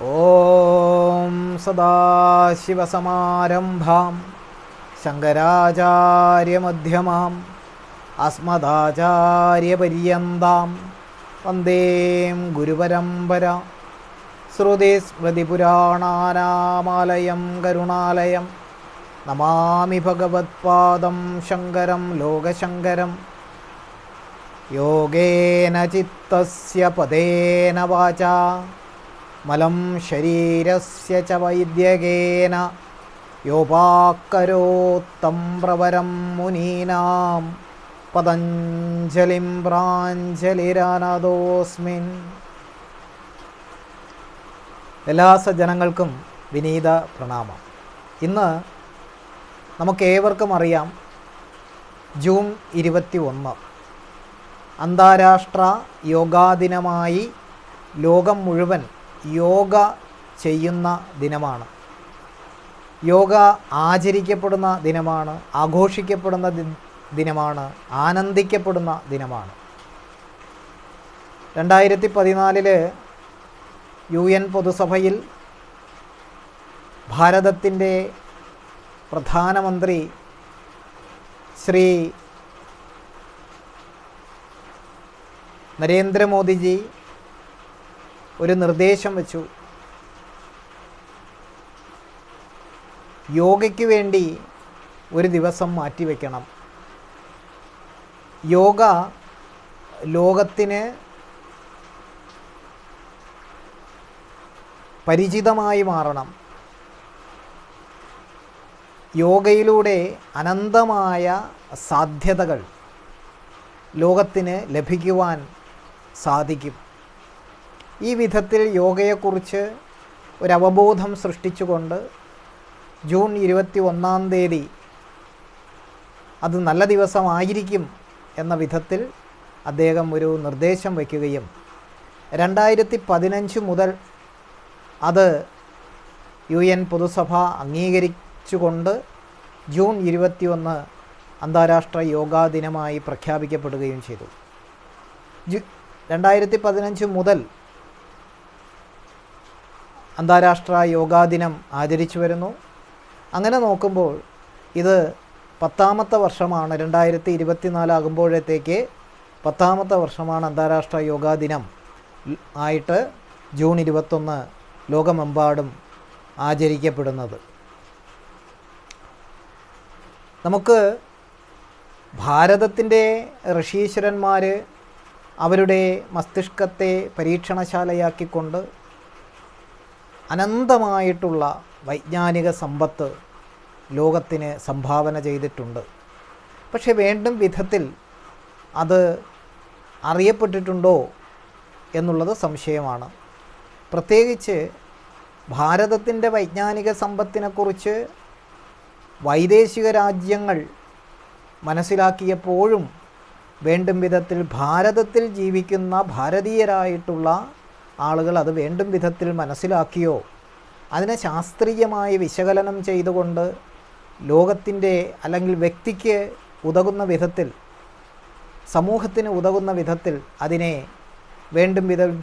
ഓം സദാശിവസമാരംഭാം ശങ്കരാചാര്യമധ്യമാം അസ്മദാചാര്യപര്യന്താം വന്ദേം ഗുരുപരമ്പര ശ്രുതിസ്മൃതിപുരാണാനാമാലയം കരുണാലയം നമാമി ഭഗവത്പാദം ശങ്കരം ലോകശങ്കരം യോഗേന ചിത്തസ്യ പദേന വാചാ മലം ശരീരസ്യ ച വൈദ്യകേന. യോപാക്കരോത്തം പ്രവരം മുനീനാം. പതഞ്ജലിം പ്രാഞ്ജലിരനദോസ്മിൻ എല്ലാ സജ്ജനങ്ങൾക്കും വിനീത പ്രണാമം. ഇന്ന് നമുക്കേവർക്കും അറിയാം ജൂൺ ഇരുപത്തി ഒന്ന് അന്താരാഷ്ട്ര യോഗാദിനമായി ലോകം മുഴുവൻ യോഗ ചെയ്യുന്ന ദിനമാണ്. യോഗ ആചരിക്കപ്പെടുന്ന ദിനമാണ് ആഘോഷിക്കപ്പെടുന്ന ദിനമാണ് ആനന്ദിക്കപ്പെടുന്ന ദിനമാണ്. രണ്ടായിരത്തി പതിനാലിൽ യു എൻ പൊതുസഭയിൽ ഭാരതത്തിന്റെ പ്രധാനമന്ത്രി ശ്രീ നരേന്ദ്രമോദിജി ഒരു നിർദ്ദേശം വെച്ചു. യോഗയ്ക്ക് വേണ്ടി ഒരു ദിവസം മാറ്റിവെക്കണം യോഗ ലോകത്തിന് പരിചിതമായി മാറണം. യോഗയിലൂടെ അനന്തമായ സാധ്യതകൾ ലോകത്തിന് ലഭിക്കുവാൻ സാധിക്കും. ഈ വിധത്തിൽ യോഗയെക്കുറിച്ച് ഒരവബോധം സൃഷ്ടിച്ചുകൊണ്ട് ജൂൺ ഇരുപത്തി ഒന്നാം തീയതി അത് നല്ല ദിവസമായിരിക്കും എന്ന വിധത്തിൽ അദ്ദേഹം ഒരു നിർദ്ദേശം വയ്ക്കുകയും രണ്ടായിരത്തി പതിനഞ്ച് മുതൽ അത് യു എൻ പൊതുസഭ അംഗീകരിച്ചുകൊണ്ട് ജൂൺ ഇരുപത്തിയൊന്ന് അന്താരാഷ്ട്ര യോഗാ ദിനമായി പ്രഖ്യാപിക്കപ്പെടുകയും ചെയ്തു. രണ്ടായിരത്തി പതിനഞ്ച് മുതൽ അന്താരാഷ്ട്ര യോഗാ ദിനം ആചരിച്ചു വരുന്നു. അങ്ങനെ നോക്കുമ്പോൾ ഇത് പത്താമത്തെ വർഷമാണ്. രണ്ടായിരത്തി ഇരുപത്തിനാലാകുമ്പോഴത്തേക്ക് പത്താമത്തെ വർഷമാണ് അന്താരാഷ്ട്ര യോഗാ ദിനം. ആയിട്ട് ജൂൺ ഇരുപത്തൊന്ന് ലോകമെമ്പാടും ആചരിക്കപ്പെടുന്നത്. നമുക്ക് ഭാരതത്തിന്റെ ഋഷീശ്വരന്മാർ അവരുടെ മസ്തിഷ്കത്തെ പരീക്ഷണശാലയാക്കിക്കൊണ്ട് അനന്തമായിട്ടുള്ള വൈജ്ഞാനിക സമ്പത്ത് ലോകത്തിന് സംഭാവന ചെയ്തിട്ടുണ്ട്. പക്ഷെ വേണ്ടും വിധത്തിൽ അത് അറിയപ്പെട്ടിട്ടുണ്ടോ എന്നുള്ളത് സംശയമാണ്. പ്രത്യേകിച്ച് ഭാരതത്തിന്റെ വൈജ്ഞാനിക സമ്പത്തിനെക്കുറിച്ച് വൈദേശിക രാജ്യങ്ങൾ മനസ്സിലാക്കിയപ്പോഴും വേണ്ടും വിധത്തിൽ ഭാരതത്തിൽ ജീവിക്കുന്ന ഭാരതീയരായിട്ടുള്ള ആളുകൾ അത് വേണ്ടും വിധത്തിൽ മനസ്സിലാക്കിയോ? അതിനെ ശാസ്ത്രീയമായി വിശകലനം ചെയ്തുകൊണ്ട് ലോകത്തിന്റെ അല്ലെങ്കിൽ വ്യക്തിക്ക് ഉതകുന്ന വിധത്തിൽ സമൂഹത്തിന് ഉതകുന്ന വിധത്തിൽ അതിനെ വേണ്ടും വിധം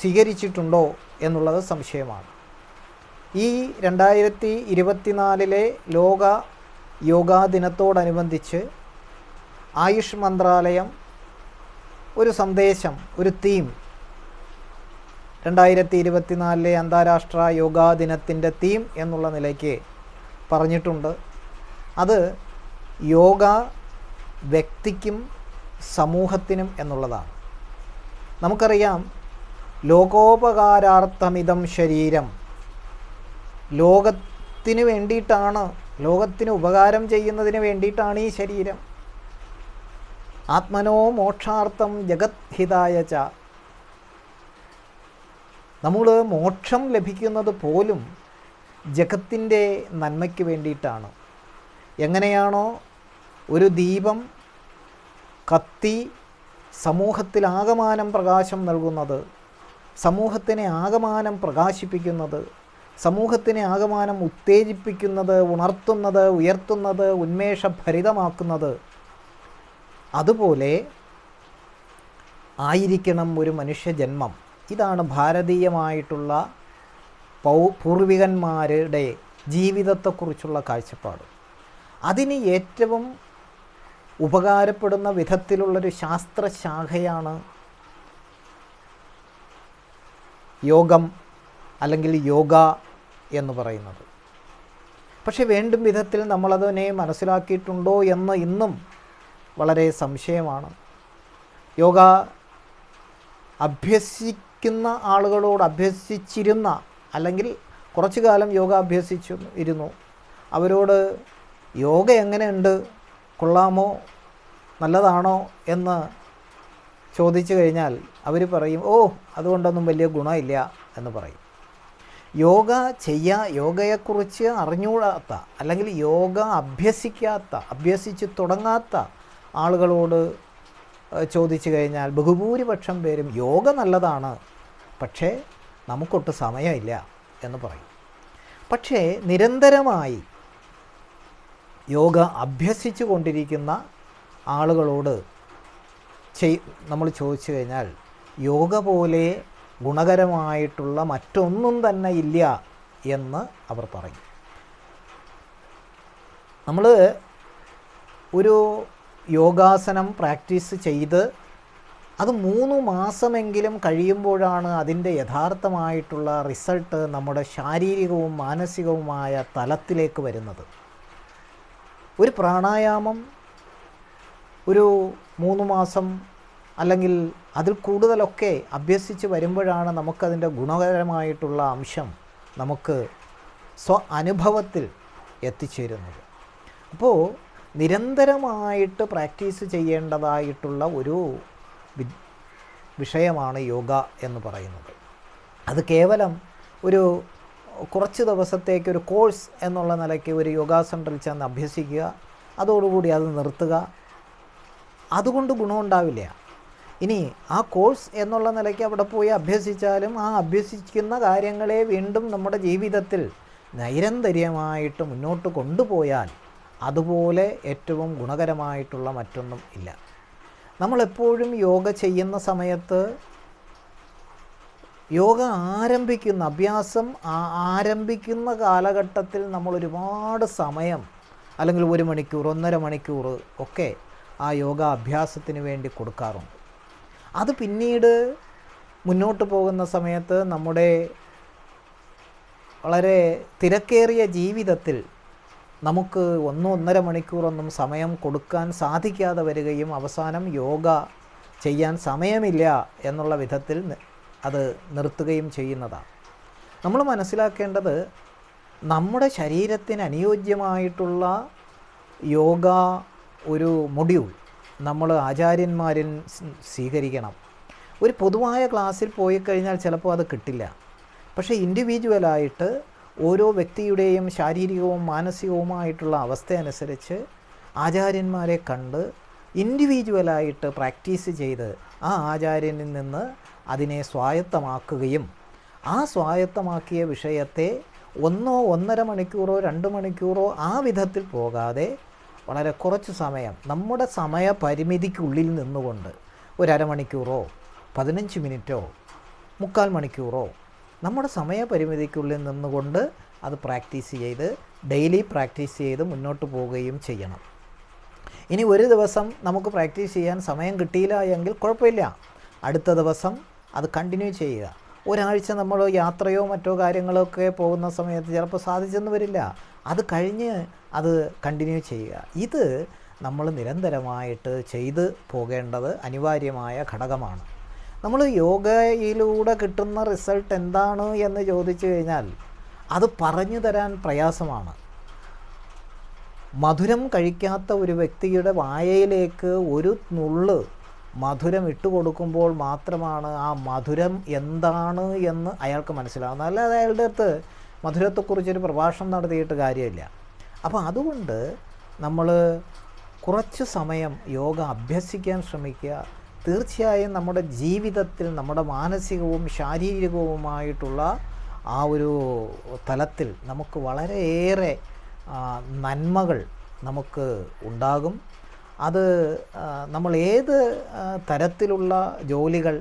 സ്വീകരിച്ചിട്ടുണ്ടോ എന്നുള്ളത് സംശയമാണ്. ഈ രണ്ടായിരത്തി ഇരുപത്തിനാലിലെ ലോക യോഗാ ദിനത്തോടനുബന്ധിച്ച് ആയുഷ് മന്ത്രാലയം ഒരു സന്ദേശം ഒരു തീം രണ്ടായിരത്തി ഇരുപത്തിനാലിലെ അന്താരാഷ്ട്ര യോഗാ ദിനത്തിന്റെ തീം എന്നുള്ള നിലയ്ക്ക് പറഞ്ഞിട്ടുണ്ട്. അത് യോഗ വ്യക്തിക്കും സമൂഹത്തിനും എന്നുള്ളതാണ്. നമുക്കറിയാം ലോകോപകാരാർത്ഥമിതം ശരീരം ലോകത്തിന് വേണ്ടിയിട്ടാണ് ലോകത്തിന് ഉപകാരം ചെയ്യുന്നതിന് വേണ്ടിയിട്ടാണ് ഈ ശരീരം. ആത്മനോ മോക്ഷാർത്ഥം ജഗത് ഹിതായ ച നമ്മൾ മോക്ഷം ലഭിക്കുന്നത് പോലും ജഗത്തിന്റെ നന്മയ്ക്ക് വേണ്ടിയിട്ടാണ്. എങ്ങനെയാണോ ഒരു ദീപം കത്തി സമൂഹത്തിൽ ആകമാനം പ്രകാശം നൽകുന്നത് സമൂഹത്തിനെ ആകമാനം പ്രകാശിപ്പിക്കുന്നത് സമൂഹത്തിനെ ആകമാനം ഉത്തേജിപ്പിക്കുന്നത് ഉണർത്തുന്നത് ഉയർത്തുന്നത് ഉന്മേഷഭരിതമാക്കുന്നത് അതുപോലെ ആയിരിക്കണം ഒരു മനുഷ്യജന്മം ഇതാണ് ഭാരതീയമായിട്ടുള്ള പൗ പൂർവികന്മാരുടെ ജീവിതത്തെക്കുറിച്ചുള്ള കാഴ്ചപ്പാട്. അതിന് ഏറ്റവും ഉപകാരപ്പെടുന്ന വിധത്തിലുള്ളൊരു ശാസ്ത്രശാഖയാണ് യോഗം അല്ലെങ്കിൽ യോഗ എന്ന് പറയുന്നത്. പക്ഷെ വേണ്ടും വിധത്തിൽ നമ്മളതിനെ മനസ്സിലാക്കിയിട്ടുണ്ടോ എന്ന് ഇന്നും വളരെ സംശയമാണ്. യോഗ അഭ്യസിക്കുന്ന ആളുകളോട് അഭ്യസിച്ചിരുന്ന അല്ലെങ്കിൽ കുറച്ചു കാലം യോഗ അഭ്യസിച്ചു ഇരുന്നു അവരോട് യോഗ എങ്ങനെയുണ്ട്? കൊള്ളാമോ? നല്ലതാണോ? എന്ന് ചോദിച്ചു കഴിഞ്ഞാൽ അവർ പറയും ഓ അതുകൊണ്ടൊന്നും വലിയ ഗുണമില്ല എന്ന് പറയും. യോഗ ചെയ്യാ യോഗയെക്കുറിച്ച് അറിഞ്ഞുകൂടാത്ത അല്ലെങ്കിൽ യോഗ അഭ്യസിക്കാത്ത അഭ്യസിച്ച് തുടങ്ങാത്ത ആളുകളോട് ചോദിച്ചു കഴിഞ്ഞാൽ ബഹുഭൂരിപക്ഷം പേരും യോഗ നല്ലതാണ് പക്ഷേ നമുക്കൊട്ട് സമയമില്ല എന്ന് പറയും. പക്ഷേ നിരന്തരമായി യോഗ അഭ്യസിച്ചു കൊണ്ടിരിക്കുന്ന ആളുകളോട് ചെയ് നമ്മൾ ചോദിച്ചു കഴിഞ്ഞാൽ യോഗ പോലെ ഗുണകരമായിട്ടുള്ള മറ്റൊന്നും തന്നെ ഇല്ല എന്ന് അവർ പറയും. നമ്മൾ ഒരു യോഗാസനം പ്രാക്ടീസ് ചെയ്ത് അത് മൂന്ന് മാസമെങ്കിലും കഴിയുമ്പോഴാണ് അതിന്റെ യഥാർത്ഥമായിട്ടുള്ള റിസൾട്ട് നമ്മുടെ ശാരീരികവും മാനസികവുമായ തലത്തിലേക്ക് വരുന്നത്. ഒരു പ്രാണായാമം ഒരു മൂന്ന് മാസം അല്ലെങ്കിൽ അതിൽ കൂടുതലൊക്കെ അഭ്യസിച്ച് വരുമ്പോഴാണ് നമുക്കതിന്റെ ഗുണകരമായിട്ടുള്ള അംശം നമുക്ക് സ്വ അനുഭവത്തിൽ എത്തിച്ചേരുന്നത്. അപ്പോൾ നിരന്തരമായിട്ട് പ്രാക്ടീസ് ചെയ്യേണ്ടതായിട്ടുള്ള ഒരു വിഷയമാണ് യോഗ എന്ന് പറയുന്നത്. അത് കേവലം ഒരു കുറച്ച് ദിവസത്തേക്ക് ഒരു കോഴ്സ് എന്നുള്ള നിലയ്ക്ക് ഒരു യോഗാ സെന്ററിൽ ചെന്ന് അഭ്യസിക്കുക അതോടുകൂടി അത് നിർത്തുക അതുകൊണ്ട് ഗുണമുണ്ടാവില്ല. ഇനി ആ കോഴ്സ് എന്നുള്ള നിലയ്ക്ക് അവിടെ പോയി അഭ്യസിച്ചാലും ആ അഭ്യസിക്കുന്ന കാര്യങ്ങളെ വീണ്ടും നമ്മുടെ ജീവിതത്തിൽ നൈരന്തര്യമായിട്ട് മുന്നോട്ട് കൊണ്ടുപോയാൽ അതുപോലെ ഏറ്റവും ഗുണകരമായിട്ടുള്ള മറ്റൊന്നും ഇല്ല. നമ്മളെപ്പോഴും യോഗ ചെയ്യുന്ന സമയത്ത് യോഗ ആരംഭിക്കുന്ന അഭ്യാസം ആരംഭിക്കുന്ന കാലഘട്ടത്തിൽ നമ്മൾ ഒരുപാട് സമയം അല്ലെങ്കിൽ ഒരു മണിക്കൂർ ഒന്നര മണിക്കൂർ ഒക്കെ ആ യോഗ അഭ്യാസത്തിന് വേണ്ടി കൊടുക്കാറുണ്ട്. അത് പിന്നീട് മുന്നോട്ട് പോകുന്ന സമയത്ത് നമ്മുടെ വളരെ തിരക്കേറിയ ജീവിതത്തിൽ നമുക്ക് ഒന്നോ ഒന്നര മണിക്കൂറൊന്നും സമയം കൊടുക്കാൻ സാധിക്കാതെ വരികയും അവസാനം യോഗ ചെയ്യാൻ സമയമില്ല എന്നുള്ള വിധത്തിൽ അത് നിർത്തുകയും ചെയ്യുന്നതാണ്. നമ്മൾ മനസ്സിലാക്കേണ്ടത് നമ്മുടെ ശരീരത്തിന് അനുയോജ്യമായിട്ടുള്ള യോഗ ഒരു മൊഡ്യൂൾ നമ്മൾ ആചാര്യന്മാരിൽ സ്വീകരിക്കണം. ഒരു പൊതുവായ ക്ലാസ്സിൽ പോയി കഴിഞ്ഞാൽ ചിലപ്പോൾ അത് കിട്ടില്ല. പക്ഷേ ഇൻഡിവിജ്വലായിട്ട് ഓരോ വ്യക്തിയുടെയും ശാരീരികവും മാനസികവുമായിട്ടുള്ള അവസ്ഥയനുസരിച്ച് ആചാര്യന്മാരെ കണ്ട് ഇൻഡിവിജ്വലായിട്ട് പ്രാക്ടീസ് ചെയ്ത് ആ ആചാര്യനിൽ നിന്ന് അതിനെ സ്വായത്തമാക്കുകയും ആ സ്വായത്തമാക്കിയ വിഷയത്തെ ഒന്നോ ഒന്നര മണിക്കൂറോ രണ്ട് മണിക്കൂറോ ആ വിധത്തിൽ പോകാതെ വളരെ കുറച്ച് സമയം നമ്മുടെ സമയപരിമിതിക്കുള്ളിൽ നിന്നുകൊണ്ട് ഒരു അരമണിക്കൂറോ പതിനഞ്ച് മിനിറ്റോ മുക്കാൽ മണിക്കൂറോ നമ്മുടെ സമയപരിമിതിക്കുള്ളിൽ നിന്നുകൊണ്ട് അത് പ്രാക്ടീസ് ചെയ്ത് ഡെയിലി പ്രാക്ടീസ് ചെയ്ത് മുന്നോട്ട് പോവുകയും ചെയ്യണം. ഇനി ഒരു ദിവസം നമുക്ക് പ്രാക്ടീസ് ചെയ്യാൻ സമയം കിട്ടിയില്ല എങ്കിൽ കുഴപ്പമില്ല. അടുത്ത ദിവസം അത് കണ്ടിന്യൂ ചെയ്യുക. ഒരാഴ്ച നമ്മൾ യാത്രയോ മറ്റോ കാര്യങ്ങളോ ഒക്കെ പോകുന്ന സമയത്ത് ചിലപ്പോൾ സാധിച്ചെന്ന് വരില്ല. അത് കഴിഞ്ഞ് അത് കണ്ടിന്യൂ ചെയ്യുക. ഇത് നമ്മൾ നിരന്തരമായിട്ട് ചെയ്ത് പോകേണ്ടത് അനിവാര്യമായ ഘടകമാണ്. നമ്മൾ യോഗയിലൂടെ കിട്ടുന്ന റിസൾട്ട് എന്താണ് എന്ന് ചോദിച്ചു കഴിഞ്ഞാൽ അത് പറഞ്ഞു തരാൻ പ്രയാസമാണ്. മധുരം കഴിക്കാത്ത ഒരു വ്യക്തിയുടെ വായയിലേക്ക് ഒരു നുള്ള് മധുരം ഇട്ട് കൊടുക്കുമ്പോൾ മാത്രമാണ് ആ മധുരം എന്താണ് എന്ന് അയാൾക്ക് മനസ്സിലാവുന്നത്. അല്ലാതെ അയാളുടെ അടുത്ത് മധുരത്തെക്കുറിച്ചൊരു പ്രഭാഷണം നടത്തിയിട്ട് കാര്യമില്ല. അപ്പോൾ അതുകൊണ്ട് നമ്മൾ കുറച്ച് സമയം യോഗ അഭ്യസിക്കാൻ ശ്രമിക്കുക. തീർച്ചയായും നമ്മുടെ ജീവിതത്തിൽ നമ്മുടെ മാനസികവും ശാരീരികവുമായിട്ടുള്ള ആ ഒരു തലത്തിൽ നമുക്ക് വളരെയേറെ നന്മകൾ നമുക്ക് ഉണ്ടാകും. അത് നമ്മൾ ഏത് തരത്തിലുള്ള ജോലികൾ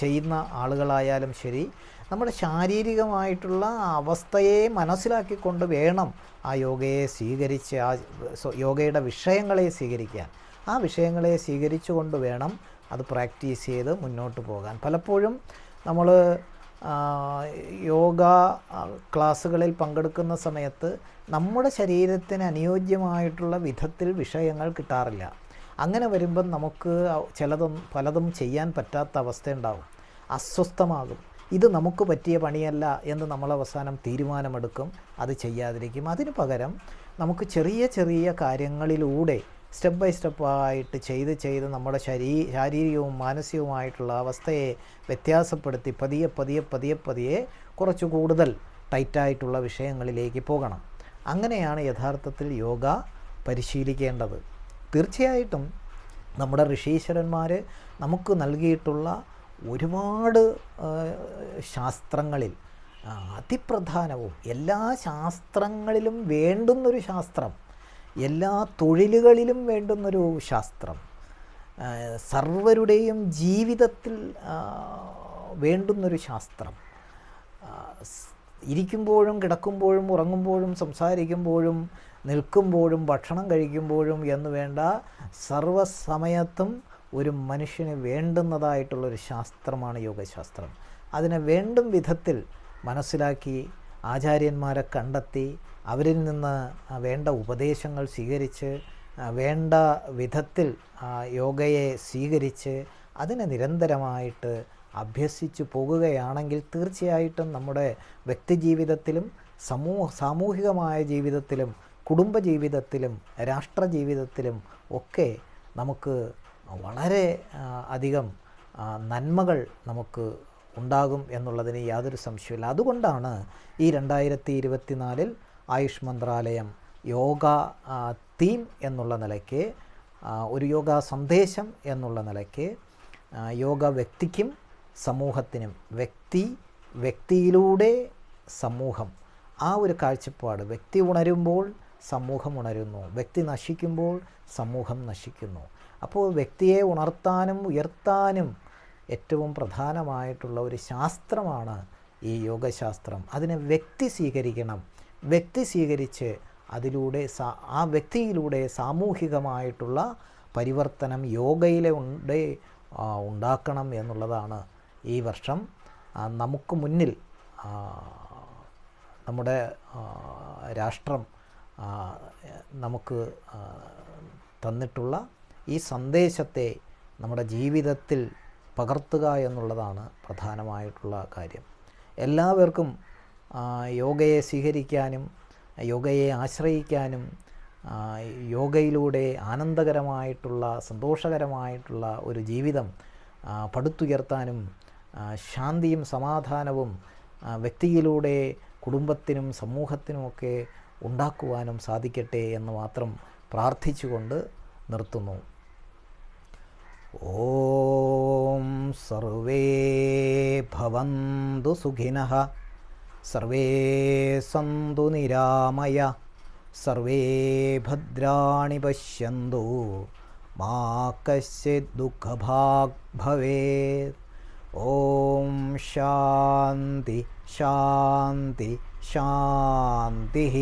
ചെയ്യുന്ന ആളുകളായാലും ശരി നമ്മുടെ ശാരീരികമായിട്ടുള്ള അവസ്ഥയെ മനസ്സിലാക്കിക്കൊണ്ട് വേണം ആ യോഗയെ സ്വീകരിച്ച് ആ യോഗയുടെ വിഷയങ്ങളെ സ്വീകരിക്കാൻ. ആ വിഷയങ്ങളെ സ്വീകരിച്ചുകൊണ്ട് വേണം അത് പ്രാക്ടീസ് ചെയ്ത് മുന്നോട്ട് പോകാൻ. പലപ്പോഴും നമ്മൾ യോഗ ക്ലാസ്സുകളിൽ പങ്കെടുക്കുന്ന സമയത്ത് നമ്മുടെ ശരീരത്തിന് അനുയോജ്യമായിട്ടുള്ള വിധത്തിൽ വിഷയങ്ങൾ കിട്ടാറില്ല. അങ്ങനെ വരുമ്പം നമുക്ക് ചിലതും പലതും ചെയ്യാൻ പറ്റാത്ത അവസ്ഥയുണ്ടാവും. അസ്വസ്ഥമാകും. ഇത് നമുക്ക് പറ്റിയ പണിയല്ല എന്ന് നമ്മൾ അവസാനം തീരുമാനമെടുക്കും. അത് ചെയ്യാതിരിക്കും. അതിനു പകരം നമുക്ക് ചെറിയ ചെറിയ കാര്യങ്ങളിലൂടെ സ്റ്റെപ്പ് ബൈ സ്റ്റെപ്പായിട്ട് ചെയ്ത് ചെയ്ത് നമ്മുടെ ശരീ ശാരീരികവും മാനസികവുമായിട്ടുള്ള അവസ്ഥയെ വ്യത്യാസപ്പെടുത്തി പതിയെ പതിയെ പതിയെ പതിയെ കുറച്ച് കൂടുതൽ ടൈറ്റായിട്ടുള്ള വിഷയങ്ങളിലേക്ക് പോകണം. അങ്ങനെയാണ് യഥാർത്ഥത്തിൽ യോഗ പരിശീലിക്കേണ്ടത്. തീർച്ചയായിട്ടും നമ്മുടെ ഋഷീശ്വരന്മാർ നമുക്ക് നൽകിയിട്ടുള്ള ഒരുപാട് ശാസ്ത്രങ്ങളിൽ അതിപ്രധാനവും എല്ലാ ശാസ്ത്രങ്ങളിലും വേണ്ടുന്നൊരു ശാസ്ത്രം എല്ലാ തൊഴിലുകളിലും വേണ്ടുന്നൊരു ശാസ്ത്രം. സർവരുടെയും ജീവിതത്തിൽ വേണ്ടുന്നൊരു ശാസ്ത്രം. ഇരിക്കുമ്പോഴും കിടക്കുമ്പോഴും ഉറങ്ങുമ്പോഴും സംസാരിക്കുമ്പോഴും നിൽക്കുമ്പോഴും ഭക്ഷണം കഴിക്കുമ്പോഴും എന്ന് വേണ്ട സർവസമയത്തും ഒരു മനുഷ്യന് വേണ്ടുന്നതായിട്ടുള്ളൊരു ശാസ്ത്രമാണ് യോഗശാസ്ത്രം. അതിനെ വേണ്ടും വിധത്തിൽ മനസ്സിലാക്കി ആചാര്യന്മാരെ കണ്ടെത്തി അവരിൽ നിന്ന് വേണ്ട ഉപദേശങ്ങൾ സ്വീകരിച്ച് വേണ്ട വിധത്തിൽ യോഗയെ സ്വീകരിച്ച് അതിനെ നിരന്തരമായിട്ട് അഭ്യസിച്ചു പോകുകയാണെങ്കിൽ തീർച്ചയായിട്ടും നമ്മുടെ വ്യക്തിജീവിതത്തിലും സമൂഹ സാമൂഹികമായ ജീവിതത്തിലും കുടുംബജീവിതത്തിലും രാഷ്ട്രജീവിതത്തിലും ഒക്കെ നമുക്ക് വളരെ അധികം നന്മകൾ നമുക്ക് ഉണ്ടാകും എന്നുള്ളതിന് യാതൊരു സംശയമില്ല അതുകൊണ്ടാണ് ഈ രണ്ടായിരത്തി ഇരുപത്തിനാലിൽ ആയുഷ് മന്ത്രാലയം യോഗ തീം എന്നുള്ള നിലയ്ക്ക് ഒരു യോഗ സന്ദേശം എന്നുള്ള നിലയ്ക്ക് യോഗ വ്യക്തിക്കും സമൂഹത്തിനും വ്യക്തി വ്യക്തിയിലൂടെ സമൂഹം ആ ഒരു കാഴ്ചപ്പാട് വ്യക്തി ഉണരുമ്പോൾ സമൂഹം ഉണരുന്നു വ്യക്തി നശിക്കുമ്പോൾ സമൂഹം നശിക്കുന്നു. അപ്പോൾ വ്യക്തിയെ ഉണർത്താനും ഉയർത്താനും ഏറ്റവും പ്രധാനമായിട്ടുള്ള ഒരു ശാസ്ത്രമാണ് ഈ യോഗശാസ്ത്രം. അതിനെ വ്യക്തി സ്വീകരിക്കണം. വ്യക്തി സ്വീകരിച്ച് അതിലൂടെ ആ വ്യക്തിയിലൂടെ സാമൂഹികമായിട്ടുള്ള പരിവർത്തനം യോഗയിലെ ഉണ്ട് ഉണ്ടാക്കണം എന്നുള്ളതാണ് ഈ വർഷം. നമുക്ക് മുന്നിൽ നമ്മുടെ രാഷ്ട്രം നമുക്ക് തന്നിട്ടുള്ള ഈ സന്ദേശത്തെ നമ്മുടെ ജീവിതത്തിൽ പകർത്തുക എന്നുള്ളതാണ് പ്രധാനമായിട്ടുള്ള കാര്യം. എല്ലാവർക്കും യോഗയെ സ്വീകരിക്കാനും യോഗയെ ആശ്രയിക്കാനും യോഗയിലൂടെ ആനന്ദകരമായിട്ടുള്ള സന്തോഷകരമായിട്ടുള്ള ഒരു ജീവിതം പടുത്തുയർത്താനും ശാന്തിയും സമാധാനവും വ്യക്തിയിലൂടെ കുടുംബത്തിനും സമൂഹത്തിനുമൊക്കെ ഉണ്ടാക്കുവാനും സാധിക്കട്ടെ എന്ന് മാത്രം പ്രാർത്ഥിച്ചുകൊണ്ട് നിർത്തുന്നു. ഓം സർവേ ഭവന്തു സുഖിനഃ. सर्वे सन्तु निरामय सर्वे भद्राणि पश्यन्तु। मा कश्चित् दुःखभाग् भवेत्। ॐ शान्ति शान्ति शान्तिः।